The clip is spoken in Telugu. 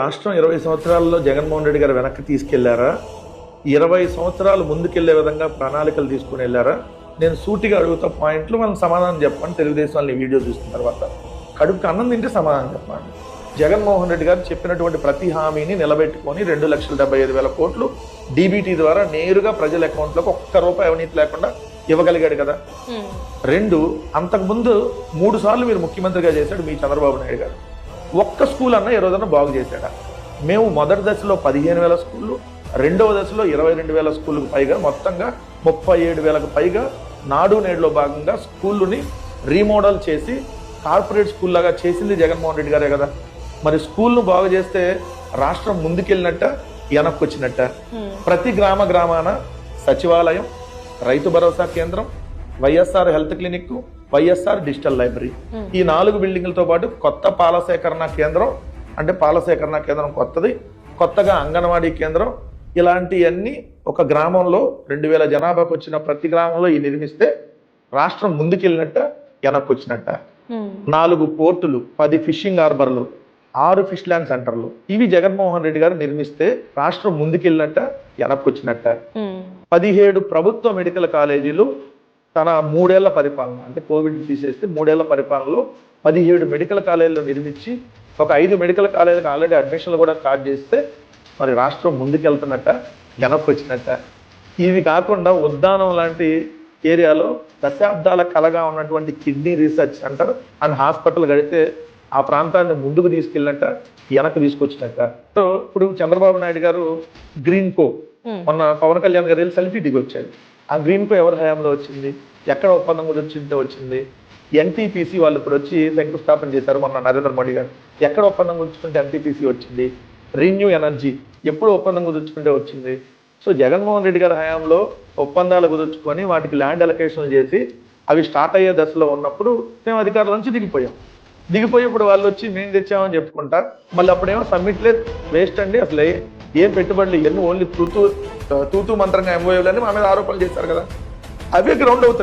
రాష్ట్రం ఇరవై సంవత్సరాల్లో జగన్మోహన్ రెడ్డి గారు వెనక్కి తీసుకెళ్ళారా? ఇరవై సంవత్సరాలు ముందుకెళ్ళే విధంగా ప్రణాళికలు తీసుకుని వెళ్ళారా? నేను సూటిగా అడుగుతా పాయింట్లు మనం సమాధానం చెప్పండి తెలుగుదేశం వాళ్ళని వీడియో చూసిన తర్వాత. కడుపుకి అన్నం తింటే సమాధానం చెప్పండి. జగన్మోహన్ రెడ్డి గారు చెప్పినటువంటి ప్రతి హామీని నిలబెట్టుకొని రెండు లక్షల డెబ్బై ఐదు వేల కోట్లు డీబీటీ ద్వారా నేరుగా ప్రజల అకౌంట్లోకి ఒక్క రూపాయి అవినీతి లేకుండా ఇవ్వగలిగాడు కదా. రెండు అంతకుముందు మూడు సార్లు మీరు ముఖ్యమంత్రిగా చేశాడు మీ చంద్రబాబు నాయుడు గారు. ఒక్క స్కూల్ అన్న ఈ రోజున బాగు చేశాడా? మేము మొదటి దశలో పదిహేను వేల స్కూళ్ళు రెండవ దశలో ఇరవై రెండు వేల స్కూళ్ళకు పైగా మొత్తంగా ముప్పై ఏడు వేలకు పైగా నాడు నేడులో భాగంగా స్కూళ్ళని రీమోడల్ చేసి కార్పొరేట్ స్కూల్ లాగా చేసింది జగన్మోహన్ రెడ్డి గారే కదా. మరి స్కూల్ను బాగు చేస్తే రాష్ట్రం ముందుకెళ్ళినట్ట వెనక్కి వచ్చినట్ట ప్రతి గ్రామ గ్రామాన సచివాలయం రైతు భరోసా కేంద్రం YSR health clinic YSR digital library. ఈ నాలుగు బిల్డింగ్లతో పాటు కొత్త పాల సేకరణ కేంద్రం అంటే పాల సేకరణ కేంద్రం కొత్తది కొత్తగా అంగన్వాడీ కేంద్రం ఇలాంటివన్నీ ఒక గ్రామంలో రెండు వేల జనాభాకు వచ్చిన ప్రతి గ్రామంలో ఈ నిర్మిస్తే రాష్ట్రం ముందుకెళ్ళినట్ట వెనక్కి వచ్చినట్ట నాలుగు పోర్టులు పది ఫిషింగ్ హార్బర్లు ఆరు ఫిష్ ల్యాండ్ సెంటర్లు. ఇవి జగన్మోహన్ రెడ్డి గారు నిర్మిస్తే రాష్ట్రం ముందుకెళ్ళినట్ట వెనక్కి వచ్చినట్ట పదిహేడు ప్రభుత్వ మెడికల్ కాలేజీలు తన మూడేళ్ళ పరిపాలన అంటే కోవిడ్ తీసేస్తే మూడేళ్ళ పరిపాలనలో పదిహేడు మెడికల్ కాలేజీలు నిర్మించి ఒక ఐదు మెడికల్ కాలేజీలకు ఆల్రెడీ అడ్మిషన్లు కూడా స్టార్ట్ చేస్తే మరి రాష్ట్రం ముందుకెళ్తున్నట్ట వెనక్కి వచ్చినట్ట ఇవి కాకుండా ఉద్దానం లాంటి ఏరియాలో దశాబ్దాల కలగా ఉన్నటువంటి kidney research centre and hospital గడితే ఆ ప్రాంతాన్ని ముందుకు తీసుకెళ్ళినట్ట వెనక్కి తీసుకొచ్చినట్ట. సో ఇప్పుడు చంద్రబాబు నాయుడు గారు గ్రీన్ కో మొన్న పవన్ కళ్యాణ్ గారు వెళ్ళి సెల్ఫీ దిగి వచ్చారు ఆ గ్రీన్ కో ఎవరి హయాంలో వచ్చింది? ఎక్కడ ఒప్పందం కుదిర్చింటే వచ్చింది ఎన్టీపీసీ వాళ్ళు ఇప్పుడు వచ్చి శంకుస్థాపన చేశారు మొన్న నరేంద్ర మోడీ గారు. ఎక్కడ ఒప్పందం కుదుర్చుకుంటే ఎన్టీపీసీ వచ్చింది? రిన్యూ ఎనర్జీ ఎప్పుడు ఒప్పందం కుదుర్చుకుంటే వచ్చింది? సో జగన్మోహన్ రెడ్డి గారి హయాంలో ఒప్పందాలు కుదుర్చుకొని వాటికి ల్యాండ్ అలొకేషన్ చేసి అవి స్టార్ట్ అయ్యే దశలో ఉన్నప్పుడు మేము అధికారుల నుంచి దిగిపోయాం. దిగిపోయేప్పుడు వాళ్ళు వచ్చి మేము తెచ్చామని చెప్పుకుంటారు మళ్ళీ అప్పుడేమో సబ్మిట్లే వేస్ట్ అండి అసలు ఏ- ఏం పెట్టుబడులు ఇవన్నీ ఓన్లీ తూతూ తూతూ మంత్రంగా ఎంఓఏలని మా మీద ఆరోపణలు చేశారు కదా. అవే గ్రౌండ్ అవుతాయి.